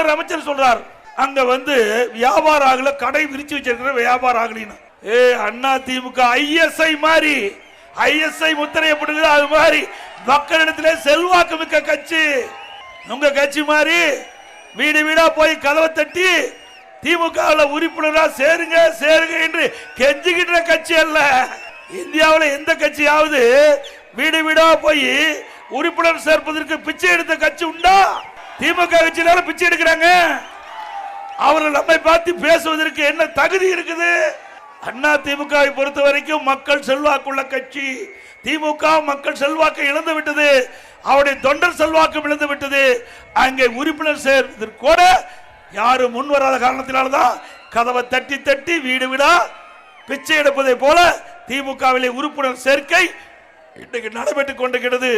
இன்னொரு அமைச்சர் சொல்றார் அங்க வந்து வியாபார ஆகல கடை விரிச்சு வச்சிருக்கிற வியாபார ஆகலின்னு ஏ அண்ணா திமுக ஐஎஸ்ஐ மாதிரி ஐஎஸ்ஐ முத்திரையை போடுது அது மாதிரி மக்களிடத்திலே செல்வாக்கு மிக்க கட்சி. உங்க கட்சி மாதிரி வீடு வீடா போய் கதவை தட்டி திமுக உறுப்பினரா சேருங்க சேருங்க என்று கெஞ்சுகின்ற கட்சி அல்ல. இந்தியாவில் எந்த கட்சியாவது வீடு வீடா போய் உறுப்பினர் சேர்ப்பதற்கு பிச்சை எடுத்த கட்சி உண்டா? திமுக கட்சியினால பிச்சை எடுக்கிறாங்க. அவர்கள் நம்மை பார்த்து பேசுவதற்கு என்ன தகுதி இருக்குது? அண்ணா திமுகவை பொறுத்த வரைக்கும் மக்கள் செல்வாக்குள்ள கட்சி. திமுக மக்கள் செல்வாக்கை இழந்து விட்டது. அவருடைய தொண்டர் செல்வாக்கும் இழந்து விட்டது. அங்கே உறுப்பினர் சேர்வதற்கு கூட யாரும் முன் வராத காரணத்தினால்தான் கதவை தட்டி தட்டி வீடு வீடா பிச்சை எடுப்பதை போல திமுகவிலே உறுப்பினர் சேர்க்கை இன்றைக்கு நடைபெற்றுக் கொண்டிருக்கிறது.